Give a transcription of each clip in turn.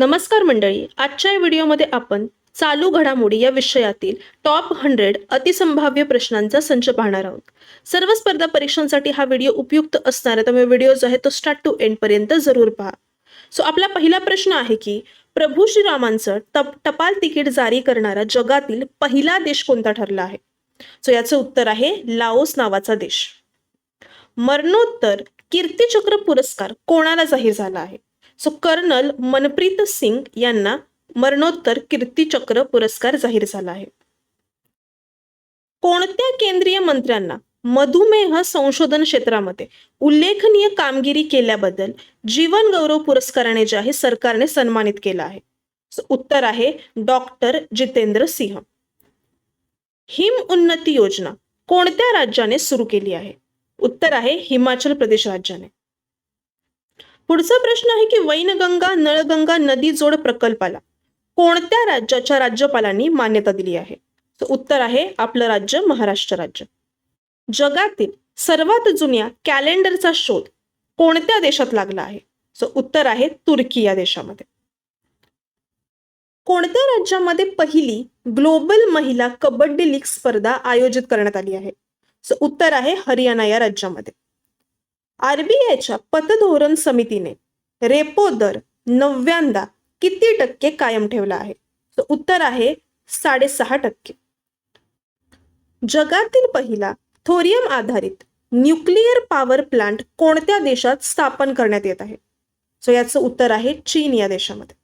नमस्कार मंडळी आजच्या या व्हिडिओमध्ये आपण चालू घडामोडी या विषयातील टॉप हंड्रेड अतिसंभाव्य प्रश्नांचा संच पाहणार आहोत. सर्व स्पर्धा परीक्षांसाठी हा व्हिडिओ उपयुक्त असणार आहे त्यामुळे व्हिडिओ जो आहे तो स्टार्ट टू एंड पर्यंत जरूर पहा. सो आपला पहिला प्रश्न आहे की प्रभू श्रीरामांचं टप टपाल तिकीट जारी करणारा जगातील पहिला देश कोणता ठरला आहे? सो याचं उत्तर आहे लाओस नावाचा देश. मरणोत्तर कीर्तीचक्र पुरस्कार कोणाला जाहीर झाला आहे? सो कर्नल मनप्रीत सिंग यांना मरणोत्तर कीर्तीचक्र पुरस्कार जाहीर झाला आहे. कोणत्या केंद्रीय मंत्र्यांना मधुमेह संशोधन क्षेत्रामध्ये उल्लेखनीय कामगिरी केल्याबद्दल जीवन गौरव पुरस्काराने जे आहे सरकारने सन्मानित केलं आहे? उत्तर आहे डॉक्टर जितेंद्र सिंह. हिम उन्नती योजना कोणत्या राज्याने सुरू केली आहे? उत्तर आहे हिमाचल प्रदेश राज्याने. पुढचा प्रश्न आहे की वैनगंगा नळगंगा नदी जोड प्रकल्पाला कोणत्या राज्याच्या राज्यपालांनी मान्यता दिली आहे? तर उत्तर आहे आपलं राज्य महाराष्ट्र राज्य. जगातील सर्वात जुन्या कॅलेंडरचा शोध कोणत्या देशात लागला आहे? सो उत्तर आहे तुर्की या देशामध्ये. कोणत्या राज्यामध्ये पहिली ग्लोबल महिला कबड्डी लीग स्पर्धा आयोजित करण्यात आली आहे? सो उत्तर आहे हरियाणा या राज्यामध्ये. आरबीआयच्या पतधोरण समितीने रेपो दर नव्यांदा किती टक्के कायम ठेवला आहे? तर उत्तर आहे साडेसहा टक्के. जगातील पहिला थोरियम आधारित न्यूक्लिअर पॉवर प्लांट कोणत्या देशात स्थापन करण्यात येत आहे? सो याचं उत्तर आहे चीन या देशामध्ये.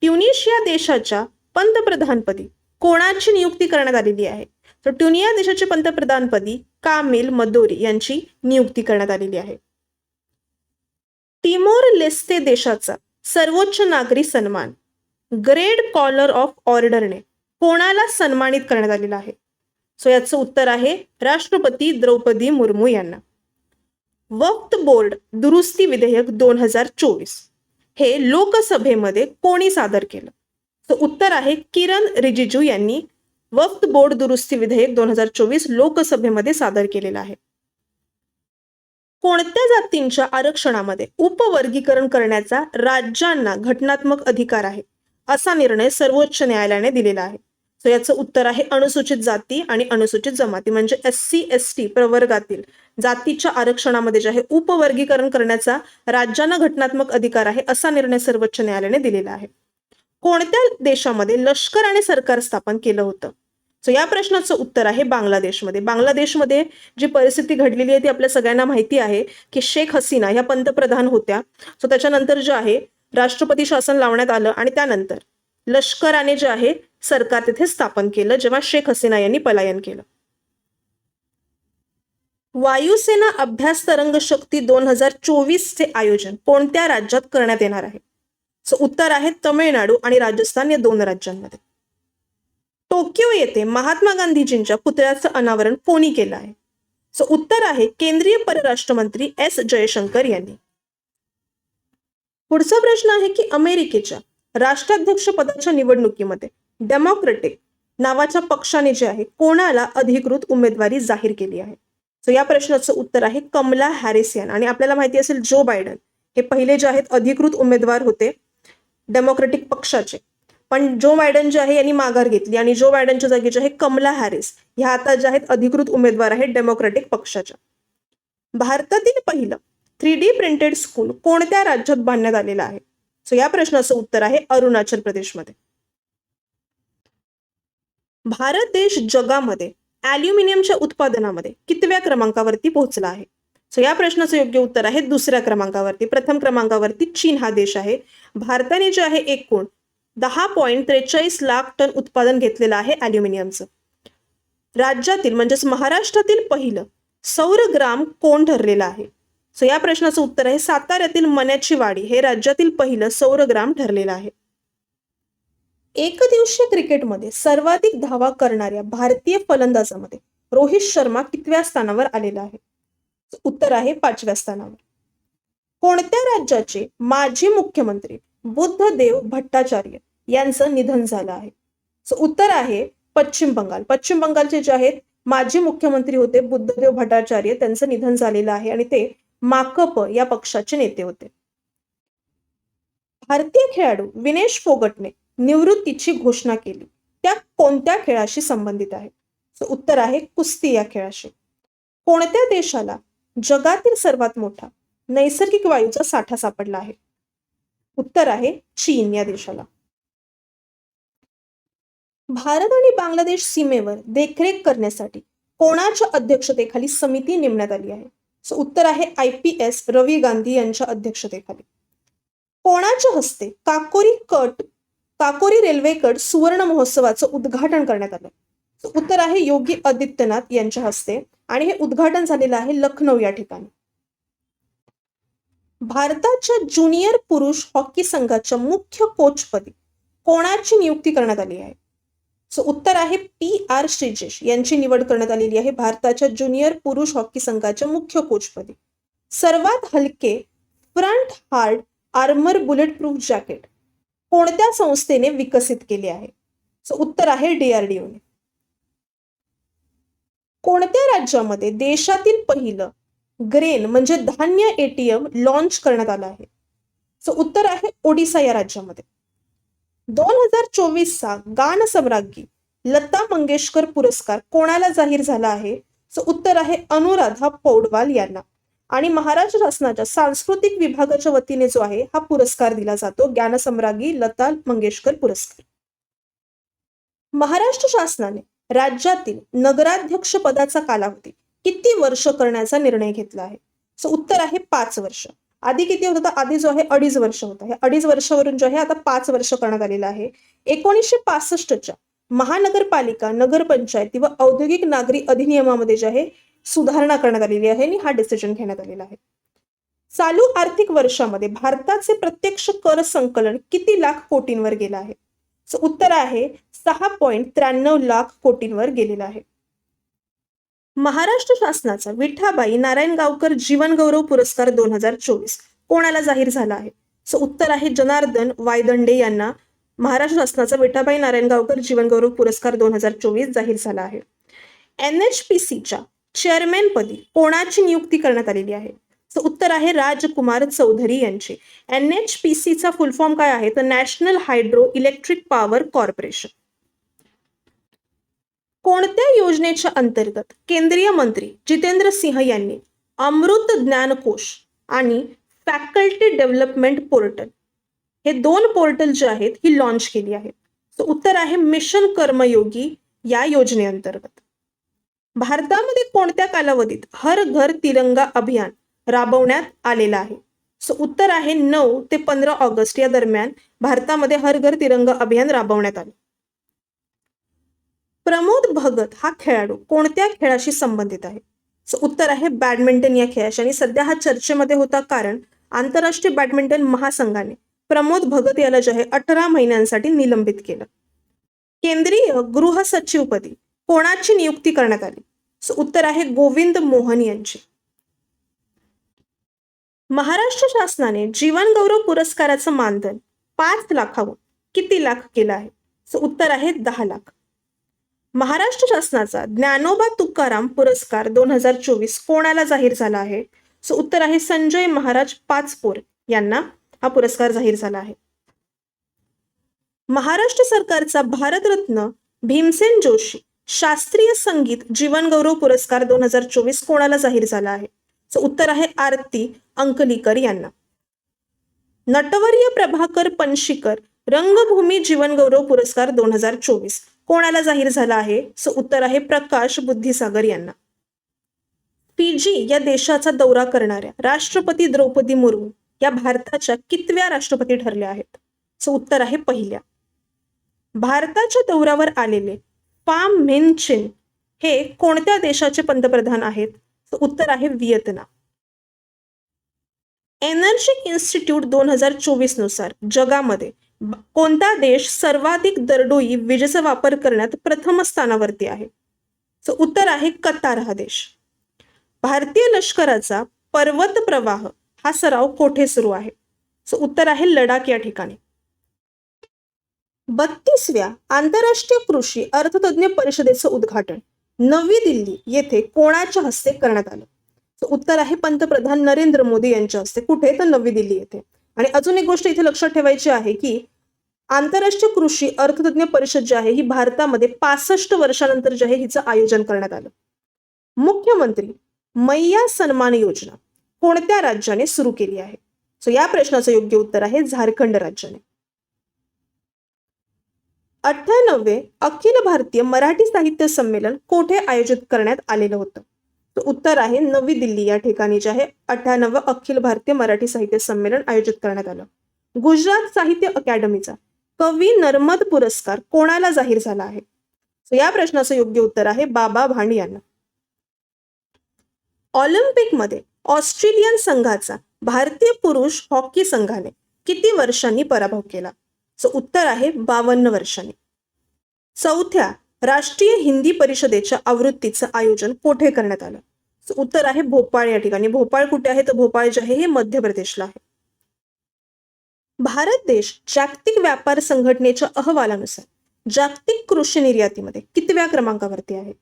ट्युनिशिया देशाच्या पंतप्रधानपदी कोणाची नियुक्ती करण्यात आलेली आहे? तर ट्युनिया देशाचे पंतप्रधानपदी कामिल मदोरी यांची नियुक्ती करण्यात आलेली आहे. टिमोर लेस्ते देशाचा सर्वोच्च नागरी सन्मान ग्रेड कॉलर ऑफ ऑर्डरने कोणाला सन्मानित करण्यात आलेला आहे? सो याचं उत्तर आहे राष्ट्रपती द्रौपदी मुर्मू यांना. वक्त बोर्ड दुरुस्ती विधेयक दोन हजार चोवीस. हे लोकसभेमध्ये कोणी सादर केलं? तर उत्तर आहे किरण रिजिजू यांनी वक्फ बोर्ड दुरुस्ती विधेयक दोन हजार चोवीस लोकसभेमध्ये सादर केलेलं आहे. कोणत्या जातींच्या आरक्षणामध्ये उपवर्गीकरण करण्याचा राज्यांना घटनात्मक अधिकार आहे असा निर्णय सर्वोच्च न्यायालयाने दिलेला आहे. सो याचं उत्तर आहे अनुसूचित जाती आणि अनुसूचित जमाती म्हणजे एस सी एस टी प्रवर्गातील जातीच्या आरक्षणामध्ये जे आहे उपवर्गीकरण करण्याचा राज्यांना घटनात्मक अधिकार आहे असा निर्णय सर्वोच्च न्यायालयाने दिलेला आहे. कोणत्या देशामध्ये लष्कर आणि सरकार स्थापन केलं होतं? सो या प्रश्नाचं उत्तर आहे बांगलादेशमध्ये. बांगलादेशमध्ये जी परिस्थिती घडलेली आहे ती आपल्या सगळ्यांना माहिती आहे की शेख हसीना ह्या पंतप्रधान होत्या. सो त्याच्यानंतर जे आहे राष्ट्रपती शासन लावण्यात आलं आणि त्यानंतर लष्कराने जे आहे सरकार तिथे स्थापन केलं जेव्हा शेख हसीना यांनी पलायन केलं. वायुसेना अभ्यास तरंग शक्ती दोन हजार चोवीसचे आयोजन कोणत्या राज्यात करण्यात येणार आहे? सो उत्तर आहे तमिळनाडू आणि राजस्थान या दोन राज्यांमध्ये. टोकियो येथे महात्मा गांधीजींच्या पुतळ्याचं अनावरण कोणी केलं आहे? सो उत्तर आहे केंद्रीय परराष्ट्र मंत्री एस जयशंकर यांनी. पुढचा प्रश्न आहे की अमेरिकेच्या राष्ट्राध्यक्ष पदाच्या निवडणुकीमध्ये डेमोक्रेटिक नावाच्या पक्षाने जे आहे कोणाला अधिकृत उमेदवारी जाहीर केली आहे? सो या प्रश्नाचं उत्तर आहे कमला हॅरिस यान. आणि आपल्याला माहिती असेल जो बायडन हे पहिले जे आहेत अधिकृत उमेदवार होते डेमोक्रेटिक पक्षाचे. पण जो बायडन जे आहे यांनी माघार घेतली आणि जो बायडनच्या जागी जे आहे कमला हॅरिस ह्या आता ज्या आहेत अधिकृत उमेदवार आहेत डेमोक्रेटिक पक्षाच्या. भारतातील पहिलं थ्री डी प्रिंटेड स्कूल कोणत्या राज्यात बांधण्यात आलेलं आहे? सो या प्रश्नाचं उत्तर आहे अरुणाचल प्रदेशमध्ये. भारत देश जगामध्ये ॲल्युमिनियमच्या उत्पादनामध्ये कितव्या क्रमांकावरती पोहोचला आहे? सो या प्रश्नाचं योग्य उत्तर आहे दुसऱ्या क्रमांकावरती. प्रथम क्रमांकावरती चीन हा देश आहे. भारताने जे आहे एकूण दहा पॉईंट त्रेचाळीस लाख टन उत्पादन घेतलेलं आहे ॲल्युमिनियमचं. राज्यातील म्हणजेच महाराष्ट्रातील पहिलं सौरग्राम कोण ठरलेलं आहे? सो या प्रश्नाचं उत्तर आहे साताऱ्यातील मण्याची वाडी हे राज्यातील पहिलं सौरग्राम ठरलेलं आहे. एकदिवसीय क्रिकेटमध्ये सर्वाधिक धावा करणाऱ्या भारतीय फलंदाजामध्ये रोहित शर्मा कितव्या स्थानावर आलेला आहे? उत्तर आहे पाचव्या स्थानावर. कोणत्या राज्याचे माजी मुख्यमंत्री बुद्धदेव भट्टाचार्य यांचं निधन झालं आहे. सो उत्तर आहे पश्चिम बंगाल. पश्चिम बंगालचे जे आहेत माजी मुख्यमंत्री होते बुद्धदेव भट्टाचार्य त्यांचं निधन झालेलं आहे आणि ते माकप या पक्षाचे नेते होते. भारतीय खेळाडू विनेश फोगटने निवृत्तीची घोषणा केली. त्या कोणत्या खेळाशी संबंधित आहे उत्तर आहे कुस्ती या खेळाशी. कोणत्या देशाला जगातील सर्वात मोठा नैसर्गिक वायूचा साठा सापडला आहे? उत्तर आहे चीन या देशाला. भारत आणि बांगलादेश सीमेवर देखरेख करण्यासाठी कोणाच्या अध्यक्षतेखाली समिती नेमण्यात आली आहे? सो उत्तर आहे I P S Ravi Gandhi यांच्या अध्यक्षतेखाली. कोणाच्या हस्ते काकोरी कट काकोरी रेल्वे कट सुवर्ण महोत्सवाचं उद्घाटन करण्यात आलं? उत्तर आहे योगी आदित्यनाथ यांच्या हस्ते आणि हे उद्घाटन झालेलं आहे लखनौ या ठिकाणी. भारताच्या ज्युनियर पुरुष हॉकी संघाच्या मुख्य कोचपदी कोणाची नियुक्ती करण्यात आली आहे? सो उत्तर आहे पी आर श्रीजेश. यांची निवड करण्यात आलेली आहे भारताच्या ज्युनियर पुरुष हॉकी संघाच्या मुख्य कोचपदी सर्वात हलके front hard armour bulletproof jacket कोणत्या संस्थेने विकसित केले आहे? सो उत्तर आहे डीआरडीओने कोणत्या राज्यामध्ये देशातील पहिलं ग्रेन म्हणजे धान्य एटीएम लॉन्च करण्यात आलं आहे. सो उत्तर आहे ओडिसा या राज्यामध्ये. दोन हजार चोवीसचा गान सम्राज्ञी लता मंगेशकर पुरस्कार कोणाला जाहीर झाला आहे? सो उत्तर आहे अनुराधा पौडवाल यांना. आणि महाराष्ट्र शासनाच्या सांस्कृतिक विभागाच्या वतीने जो आहे हा पुरस्कार दिला जातो ज्ञानसम्राज्ञी लता मंगेशकर पुरस्कार. महाराष्ट्र शासनाने राज्यातील नगराध्यक्ष पदाचा कालावधी किती वर्ष करण्याचा निर्णय घेतला आहे? सो उत्तर आहे पाच वर्ष. आधी किती होतं होता? आधी जो आहे अडीच वर्ष होता हे अडीच वर्षावरून जो आहे आता पाच वर्ष करण्यात आलेलं आहे. एकोणीसशे पासष्टच्या महानगरपालिका नगरपंचायती व औद्योगिक नागरी अधिनियमामध्ये जे आहे सुधारणा करण्यात आलेली आहे आणि हा डिसिजन घेण्यात आलेला आहे. चालू आर्थिक वर्षामध्ये भारताचे प्रत्यक्ष कर संकलन किती लाख कोटींवर गेलं आहे? सो उत्तर आहे सहा पॉईंट त्र्याण्णव लाख कोटींवर गेलेलं आहे. महाराष्ट्र शासनाचा विठाबाई नारायणगावकर जीवन गौरव पुरस्कार दोन हजार चोवीस. कोणाला जाहीर झाला आहे? सो उत्तर आहे जनार्दन वायदंडे यांना. महाराष्ट्र शासनाचा विठाबाई नारायणगावकर जीवन गौरव पुरस्कार दोन हजार चोवीस जाहीर झाला आहे. एन एच पी सीच्या चेअरमॅन पदी कोणाची नियुक्ती करण्यात आलेली आहे? सो उत्तर आहे राजकुमार चौधरी यांची. एन एच पी सीचा फुल फॉर्म काय आहे? तर national hydroelectric power corporation कोणत्या योजनेच्या अंतर्गत केंद्रीय मंत्री जितेंद्र सिंह यांनी अमृत ज्ञानकोश आणि फॅकल्टी डेव्हलपमेंट पोर्टल हे दोन पोर्टल जे आहेत ही लॉन्च केली आहेत. सो उत्तर आहे मिशन कर्मयोगी या योजनेअंतर्गत. भारतामध्ये कोणत्या कालावधीत हर घर तिरंगा अभियान राबवण्यात आलेलं आहे? सो उत्तर आहे नऊ ते पंधरा ऑगस्ट या दरम्यान भारतामध्ये हर घर तिरंगा अभियान राबवण्यात आले. प्रमोद भगत हा खेळाडू कोणत्या खेळाशी संबंधित आहे? सो उत्तर आहे बॅडमिंटन या खेळाशी. आणि सध्या हा चर्चेमध्ये होता कारण आंतरराष्ट्रीय बॅडमिंटन महासंघाने प्रमोद भगत याला जे आहे अठरा महिन्यांसाठी निलंबित केलं. केंद्रीय गृह सचिवपदी कोणाची नियुक्ती करण्यात आली? सो उत्तर आहे गोविंद मोहन यांची. महाराष्ट्र शासनाने जीवन गौरव पुरस्काराचं मानधन पाच लाखाहून किती लाख केलं आहे? सो उत्तर आहे दहा लाख. महाराष्ट्र शासनाचा ज्ञानोबा तुकाराम पुरस्कार दोन हजार चोवीस कोणाला जाहीर झाला आहे? सो उत्तर आहे संजय महाराज पाचपोर यांना हा पुरस्कार जाहीर झाला आहे. महाराष्ट्र सरकारचा भारतरत्न भीमसेन जोशी शास्त्रीय संगीत जीवनगौरव पुरस्कार दोन हजार चोवीस कोणाला जाहीर झाला आहे? सो उत्तर आहे आरती अंकलीकर यांना. नटवर्य प्रभाकर पणशीकर रंगभूमी जीवनगौरव पुरस्कार दोन हजार चोवीस कोणाला जाहीर झाला आहे? सो उत्तर आहे प्रकाश बुद्धिसागर यांना. फिजी या देशाचा दौरा करणाऱ्या राष्ट्रपती द्रौपदी मुर्मू या भारताच्या कितव्या राष्ट्रपती ठरल्या आहेत? सो उत्तर आहे पहिल्या. भारताच्या दौऱ्यावर आलेले पाम मिन चिन हे कोणत्या देशाचे पंतप्रधान आहेत? तर उत्तर आहे व्हिएतनाम. एनर्जी इन्स्टिट्यूट दोन हजार चोवीसनुसार जगामध्ये कोणता देश सर्वाधिक दरडोई विजेचा वापर करण्यात प्रथम स्थानावरती आहे? सो उत्तर आहे कतार हा देश. भारतीय लष्कराचा पर्वत प्रवाह हा सराव कोठे सुरू आहे? सो उत्तर आहे लडाख या ठिकाणी. बत्तीसव्या आंतरराष्ट्रीय कृषी अर्थतज्ञ परिषदेचं उद्घाटन नवी दिल्ली येथे कोणाच्या हस्ते करण्यात आलं? तर उत्तर आहे पंतप्रधान नरेंद्र मोदी यांच्या हस्ते. कुठे? तर नवी दिल्ली येथे. आणि अजून एक गोष्ट इथे लक्षात ठेवायची आहे की आंतरराष्ट्रीय कृषी अर्थतज्ञ परिषद जी आहे ही भारतामध्ये पासष्ट वर्षानंतर जे आहे हिचं आयोजन करण्यात आलं. मुख्यमंत्री मैया सन्मान योजना कोणत्या राज्याने सुरू केली आहे? सो या प्रश्नाचं योग्य उत्तर आहे झारखंड राज्याने. अठ्ठ्याण्णवे अखिल भारतीय मराठी साहित्य संमेलन कोठे आयोजित करण्यात आलेलं होतं? तर उत्तर आहे नवी दिल्ली या ठिकाणी जे आहे अठ्ठ्याण्णव अखिल भारतीय मराठी साहित्य संमेलन आयोजित करण्यात आलं. गुजरात साहित्य अकॅडमीचा कवी नर्मद पुरस्कार कोणाला जाहीर झाला आहे? या प्रश्नाचं योग्य उत्तर आहे बाबा भांड यांना. ऑलिम्पिकमध्ये ऑस्ट्रेलियन संघाचा भारतीय पुरुष हॉकी संघाने किती वर्षांनी पराभव केला? सो उत्तर आहे बावन्न वर्षांनी. चौथ्या राष्ट्रीय हिंदी परिषदेच्या आवृत्तीचं आयोजन कोठे करण्यात आलं? उत्तर आहे भोपाळ या ठिकाणी. भोपाळ कुठे आहे? तर भोपाळ जे आहे हे मध्य प्रदेशला आहे. भारत देश जागतिक व्यापार संघटनेच्या अहवालानुसार जागतिक कृषी निर्यातीमध्ये कितव्या क्रमांकावरती आहे?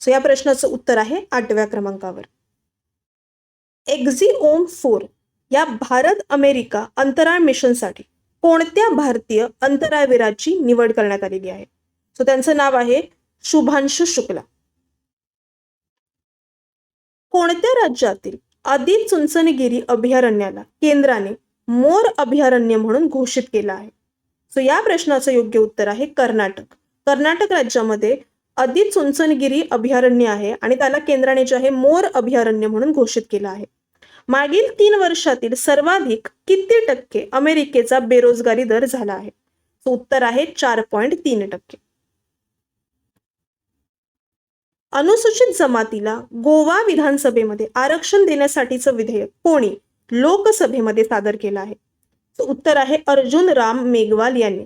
सो या प्रश्नाचं उत्तर आहे आठव्या क्रमांकावर. एक्झिओम फोर या भारत अमेरिका अंतराळ मिशनसाठी कोणत्या भारतीय अंतराळवीराची निवड करण्यात आलेली आहे? सो त्यांचं नाव आहे शुभांशु शुक्ला. कोणत्या राज्यातील आदी चुंचनगिरी अभयारण्याला केंद्राने मोर अभयारण्य म्हणून घोषित केलं आहे. सो या प्रश्नाचं योग्य उत्तर आहे कर्नाटक. कर्नाटक राज्यामध्ये आदी चुंचनगिरी अभयारण्य आहे आणि त्याला केंद्राने जे आहे मोर अभयारण्य म्हणून घोषित केलं आहे. मागील तीन वर्षातील सर्वाधिक किती टक्के अमेरिकेचा बेरोजगारी दर झाला आहे? सो उत्तर आहे चार पॉईंट तीन टक्के. अनुसूचित जमातीला गोवा विधानसभेमध्ये आरक्षण देण्यासाठीचं विधेयक कोणी? लोकसभेमध्ये सादर केलं आहे. उत्तर आहे अर्जुन राम मेघवाल यांनी.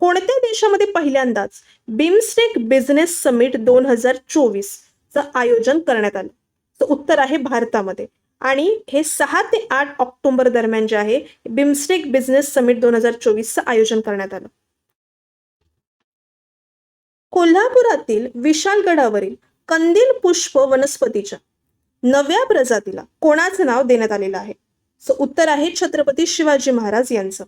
कोणत्या देशामध्ये पहिल्यांदाच बिमस्टेक बिझनेस समिट दोन हजार चोवीस च आयोजन करण्यात आलं? तर उत्तर आहे भारतामध्ये. आणि हे सहा ते आठ ऑक्टोबर दरम्यान जे आहे बिमस्टेक बिझनेस समिट दोन हजार चोवीसचं आयोजन करण्यात आलं. कोल्हापुरातील विशालगडावरील कंदील पुष्प वनस्पतीच्या नव्या प्रजातीला कोणाचं नाव देण्यात आलेलं आहे? सो उत्तर आहे छत्रपती शिवाजी महाराज यांचं.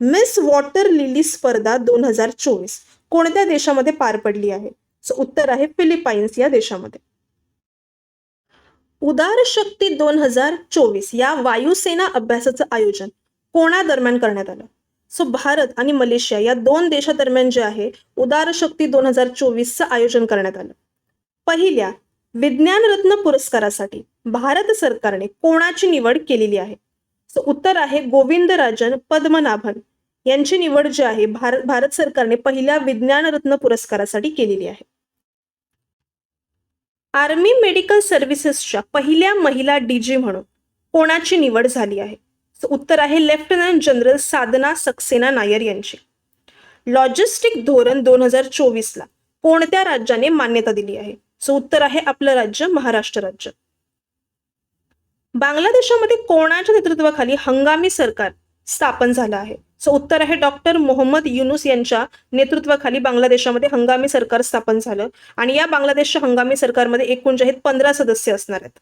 मिस वॉटर लिली स्पर्धा दोन हजार चोवीस कोणत्या देशामध्ये पार पडली आहे? सो उत्तर आहे फिलिपाईन्स या देशामध्ये. उदार शक्ती दोन हजार चोवीस या वायुसेना अभ्यासाचं आयोजन कोणादरम्यान करण्यात आलं? सो भारत आणि मलेशिया या दोन देशादरम्यान जे आहे उदार शक्ती दोन हजार चोवीसचं आयोजन करण्यात आलं. पहिल्या विज्ञान रत्न पुरस्कारासाठी भारत सरकारने कोणाची निवड केलेली आहे? सो उत्तर आहे गोविंदराजन पद्मनाभन. यांची निवड जी आहे भारत भारत सरकारने पहिल्या विज्ञान रत्न पुरस्कारासाठी केलेली आहे. आर्मी मेडिकल सर्व्हिसेसच्या पहिल्या महिला डीजी म्हणून कोणाची निवड झाली आहे? उत्तर आहे लेफ्टनंट जनरल साधना सक्सेना नायर यांची. लॉजिस्टिक धोरण दोन हजार चोवीसला कोणत्या राज्याने मान्यता दिली आहे? सो उत्तर आहे आपलं राज्य महाराष्ट्र राज्य. बांगलादेशामध्ये कोणाच्या नेतृत्वाखाली हंगामी सरकार स्थापन झालं आहे? सो उत्तर आहे डॉक्टर मोहम्मद युनुस यांच्या नेतृत्वाखाली बांगलादेशामध्ये हंगामी सरकार स्थापन झालं आणि या बांगलादेशच्या हंगामी सरकारमध्ये एकूण जे आहेत पंधरा सदस्य असणार आहेत.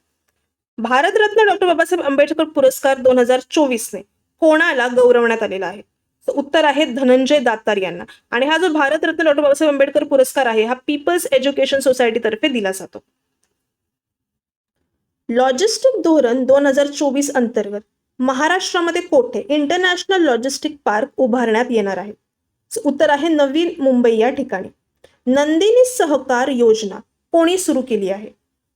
भारतरत्न डॉक्टर बाबासाहेब आंबेडकर पुरस्कार दोन हजार चोवीसने कोणाला गौरवण्यात आलेला आहे? उत्तर आहे धनंजय दातार यांना. आणि हा जो भारतरत्न डॉक्टर बाबासाहेब आंबेडकर पुरस्कार आहे हा पीपल्स एज्युकेशन सोसायटी तर्फे दिला जातो. लॉजिस्टिक धोरण दोन हजार चोवीस अंतर्गत महाराष्ट्रामध्ये कोठे इंटरनॅशनल लॉजिस्टिक पार्क उभारण्यात येणार आहे? उत्तर आहे नवीन मुंबई या ठिकाणी. नंदिनी सहकार योजना कोणी सुरू केली आहे?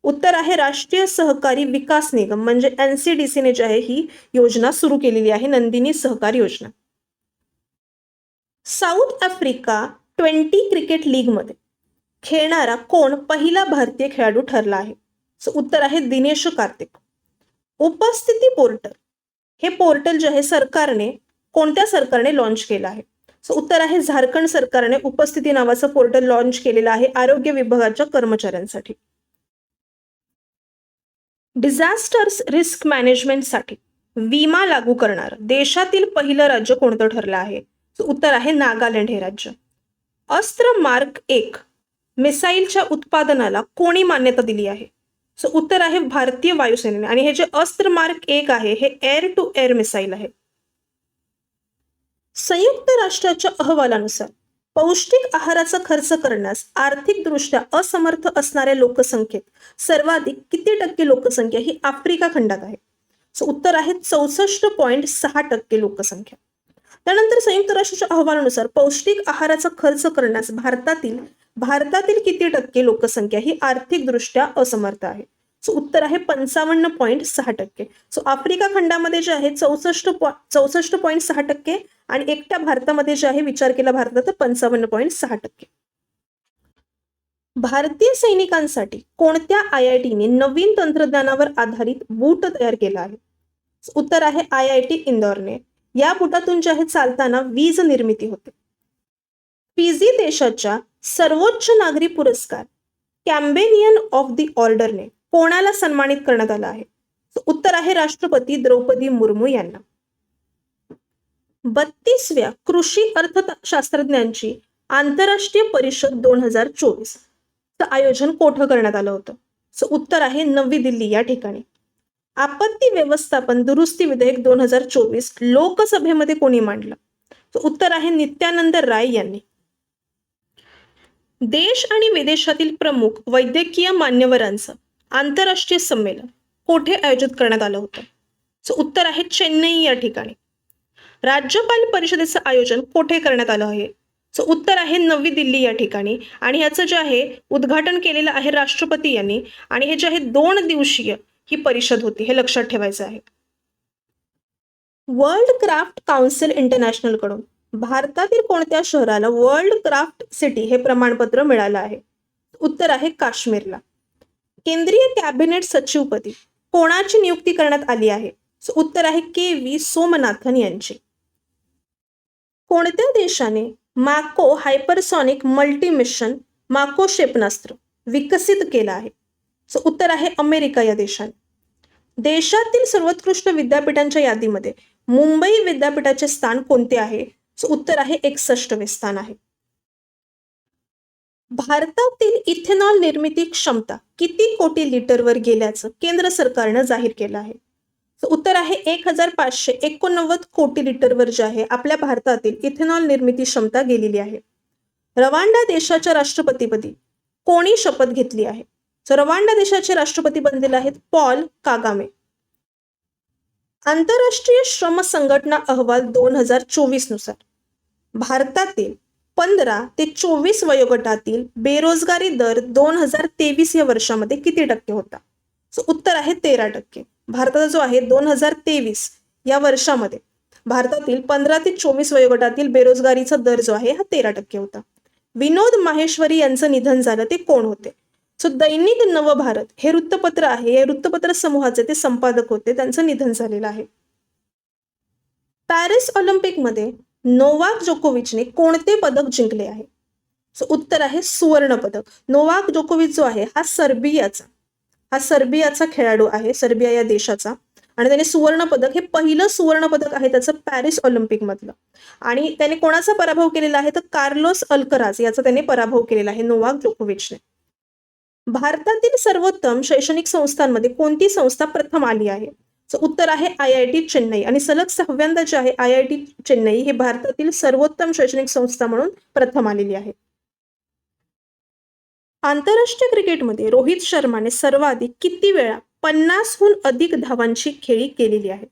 उत्तर आहे राष्ट्रीय सहकारी विकास निगम म्हणजे एनसीडीसीने जी आहे ही योजना सुरू केलेली आहे नंदिनी सहकार योजना. साऊथ आफ्रिका ट्वेंटी क्रिकेट लीगमध्ये खेळणारा कोण पहिला भारतीय खेळाडू ठरला आहे? सो उत्तर आहे दिनेश कार्तिक. उपस्थिती पोर्टल. हे पोर्टल जे आहे सरकारने कोणत्या सरकारने लॉन्च केलं आहे? सो उत्तर आहे झारखंड सरकारने उपस्थिती नावाचं पोर्टल लॉन्च केलेलं आहे आरोग्य विभागाच्या कर्मचाऱ्यांसाठी. डिझास्टर्स रिस्क मॅनेजमेंटसाठी विमा लागू करणार. देशातील पहिलं राज्य कोणतं ठरलं आहे? उत्तर आहे नागालँड हे राज्य. अस्त्र मार्क एक मिसाईलच्या उत्पादनाला कोणी मान्यता दिली आहे? सो उत्तर आहे भारतीय वायुसेनेने. आणि हे जे अस्त्र मार्क एक आहे हे एअर टू एअर मिसाईल आहे. संयुक्त राष्ट्राच्या अहवालानुसार पौष्टिक आहाराचा खर्च करण्यास आर्थिकदृष्ट्या असमर्थ असणाऱ्या लोकसंख्येत सर्वाधिक किती टक्के लोकसंख्या ही आफ्रिका खंडात आहे? सो उत्तर आहे चौसष्ट पॉईंट सहा टक्के लोकसंख्या. त्यानंतर संयुक्त राष्ट्राच्या अहवालानुसार पौष्टिक आहाराचा खर्च करण्यास भारतातील भारतातील किती टक्के लोकसंख्या ही आर्थिकदृष्ट्या असमर्थ आहे? सो उत्तर आहे पंचावन्न पॉईंट सहा टक्के. सो आफ्रिका खंडामध्ये जे आहे चौसष्ट पॉ चौसष्ट पॉईंट सहा टक्के आणि एकट्या भारतामध्ये जे आहे विचार केला भारतात तर पंचावन्न पॉईंट सहा टक्के. भारतीय सैनिकांसाठी कोणत्या आय आय टीने नवीन तंत्रज्ञानावर आधारित बूट तयार केला आहे? उत्तर आहे आय आय टी इंदोरने. या बुटातून जे आहे चालताना वीज निर्मिती होते. फिजी देशाच्या सर्वोच्च नागरी पुरस्कार कॅम्बेनियन ऑफ द ऑर्डरने कोणाला सन्मानित करण्यात आला आहे? उत्तर आहे राष्ट्रपती द्रौपदी मुर्मू यांना. बत्तीसव्या कृषी अर्थशास्त्रज्ञांची आंतरराष्ट्रीय परिषद दोन हजार चोवीस आयोजन कोठं करण्यात आलं होतं? सो उत्तर आहे नवी दिल्ली या ठिकाणी. आपत्ती व्यवस्थापन दुरुस्ती विधेयक दोन हजार चोवीस लोकसभेमध्ये कोणी मांडलं? तर उत्तर आहे नित्यानंद राय यांनी. देश आणि विदेशातील प्रमुख वैद्यकीय मान्यवरांचं आंतरराष्ट्रीय संमेलन कोठे आयोजित करण्यात आलं होतं? सो उत्तर आहे चेन्नई या ठिकाणी. राज्यपाल परिषदेचं आयोजन कोठे करण्यात आलं आहे? सो उत्तर आहे नवी दिल्ली या ठिकाणी आणि ह्याचं जे आहे उद्घाटन केलेलं आहे राष्ट्रपती यांनी आणि हे जे आहे दोन दिवसीय ही परिषद होती हे लक्षात ठेवायचं आहे. वर्ल्ड क्राफ्ट काउन्सिल इंटरनॅशनलकडून भारतातील कोणत्या शहराला वर्ल्ड क्राफ्ट सिटी हे प्रमाणपत्र मिळालं आहे? उत्तर आहे काश्मीरला. केंद्रीय कॅबिनेट सचिवपदी कोणाची नियुक्ती करण्यात आली आहे? उत्तर आहे के व्ही. सोमनाथन यांची. कोणत्या देशाने Mako hypersonic multi mission Mako क्षेपणास्त्र विकसित केलं आहे? सो उत्तर आहे अमेरिका या देशाने. देशातील सर्वोत्कृष्ट विद्यापीठांच्या यादीमध्ये मुंबई विद्यापीठाचे स्थान कोणते आहे? सो उत्तर आहे एकसष्टवे स्थान आहे. भारतातील इथेनॉल निर्मिती क्षमता किती कोटी लिटरवर गेल्याचं केंद्र सरकारनं जाहीर केलं आहे. उत्तर आहे एक हजार पाचशे एकोणनव्वद कोटी लिटरवर जे आहे आपल्या भारतातील इथेनॉल निर्मिती क्षमता गेलेली आहे. रवांडा देशाच्या राष्ट्रपतीपदी कोणी शपथ घेतली आहे? रवांडा देशाचे राष्ट्रपती बनलेले आहेत पॉल कागामे आंतरराष्ट्रीय श्रम संघटना अहवाल दोन हजार चोवीसनुसार भारतातील पंधरा ते चोवीस वयोगटातील बेरोजगारी दर दोन हजार तेवीस या वर्षामध्ये किती टक्के होता? सो उत्तर आहे तेरा टक्के. भारताचा जो आहे दोन हजार तेवीस या वर्षामध्ये भारतातील पंधरा ते चोवीस वयोगटातील बेरोजगारीचा दर जो आहे हा तेरा टक्के होता. विनोद माहेश्वरी यांचं निधन झालं ते कोण होते? सो दैनिक नवभारत हे वृत्तपत्र आहे. या वृत्तपत्र समूहाचे ते संपादक होते. त्यांचं निधन झालेलं आहे. पॅरिस ऑलिम्पिकमध्ये नोवाक जोकोविचने कोणते पदक जिंकले आहे? सो उत्तर आहे सुवर्ण पदक. नोवाक जोकोविच जो आहे हा सर्बियाचा हा सर्बियाचा खेळाडू आहे सर्बिया या देशाचा. आणि त्याने सुवर्ण पदक हे पहिलं सुवर्ण पदक आहे त्याचं पॅरिस ऑलिम्पिक मधलं आणि त्याने कोणाचा पराभव केलेला आहे? तर कार्लोस अल्कराज याचा त्याने पराभव केलेला आहे नोवाक जोकोविचने. भारतातील सर्वोत्तम शैक्षणिक संस्थांमध्ये कोणती संस्था प्रथम आली आहे? उत्तर आहे आय आय टी चेन्नई आणि सलग सहाव्यांदा जे आहे आय आय टी चेन्नई हे भारतातील सर्वोत्तम शैक्षणिक संस्था म्हणून प्रथम आलेली आहे. आंतरराष्ट्रीय क्रिकेटमध्ये रोहित शर्माने सर्वाधिक किती वेळा पन्नासहून अधिक धावांची खेळी केलेली आहे?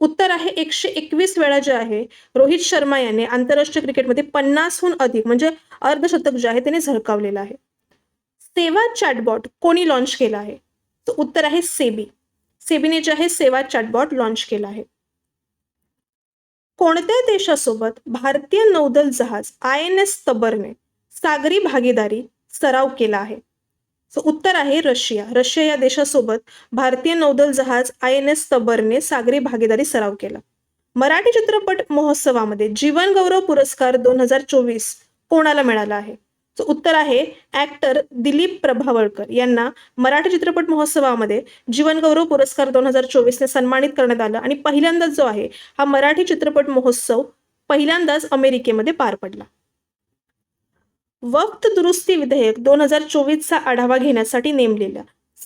उत्तर आहे एकशे एकवीस वेळा जे आहे रोहित शर्मा याने आंतरराष्ट्रीय क्रिकेटमध्ये पन्नासहून अधिक म्हणजे अर्धशतक जे आहे त्याने झळकावलेलं आहे. सेवा चॅटबॉट कोणी लॉन्च केला आहे? तर उत्तर आहे सेबी. सेबीने जे आहे सेवा चॅटबॉट लॉन्च केला आहे. कोणत्या देशासोबत भारतीय नौदल जहाज आय एन एस तबरने सागरी भागीदारी सराव केला आहे? सो उत्तर आहे रशिया. रशिया या देशासोबत भारतीय नौदल जहाज आय एन एस तबरने सागरी भागीदारी सराव केला. मराठी चित्रपट महोत्सवामध्ये जीवन गौरव पुरस्कार दोन हजार चोवीस कोणाला मिळाला आहे? उत्तर आहे ऍक्टर दिलीप प्रभावळकर यांना मराठी चित्रपट महोत्सवामध्ये जीवनगौरव पुरस्कार दोन हजार चोवीसने सन्मानित करण्यात आलं आणि पहिल्यांदाच जो आहे हा मराठी चित्रपट महोत्सव पहिल्यांदाच अमेरिकेमध्ये पार पडला. वक्त दुरुस्ती विधेयक दोन हजार चोवीसचा आढावा घेण्यासाठी नेमलेल्या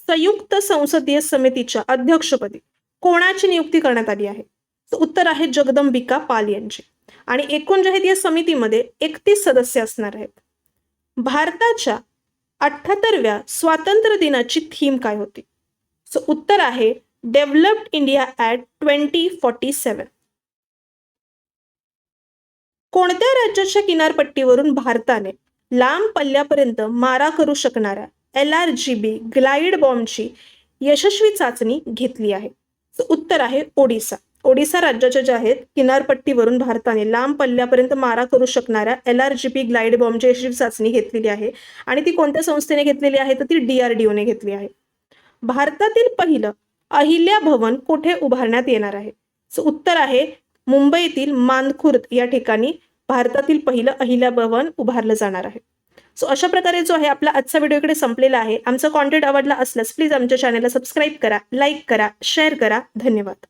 संयुक्त संसदीय समितीच्या अध्यक्षपदी कोणाची नियुक्ती करण्यात आली आहे? उत्तर आहे जगदंबिका पाल यांची. आणि एकूण जे आहेत या समितीमध्ये एकतीस सदस्य असणार आहेत. भारताच्या अठ्ठ्याहत्तरव्या स्वातंत्र्य दिनाची थीम काय होती? सो उत्तर आहे developed India at twenty forty seven कोणत्या राज्याच्या किनारपट्टीवरून भारताने लांब पल्ल्यापर्यंत मारा करू शकणाऱ्या L R G B glide बॉम्बची यशस्वी चाचणी घेतली आहे? उत्तर आहे ओडिसा. ओडिसा राज्याच्या ज्या आहेत किनारपट्टीवरून भारताने लांब पल्ल्यापर्यंत मारा करू शकणाऱ्या L R G P glide बॉम्बची यशस्वी चाचणी घेतलेली आहे आणि ती कोणत्या संस्थेने घेतलेली आहे तर ती डीआरडीओने घेतली आहे. भारतातील पहिलं अहिल्या भवन कुठे उभारण्यात येणार आहे? सो उत्तर आहे मुंबईतील मानखुर्द या ठिकाणी भारतातील पहिलं अहिल्या भवन उभारलं जाणार आहे. सो अशा प्रकारे जो आहे आपला आजचा व्हिडिओ इकडे संपलेला आहे. आमचा कॉन्टेंट आवडला असल्यास प्लीज आमच्या चॅनलला सबस्क्राईब करा लाईक करा शेअर करा. धन्यवाद.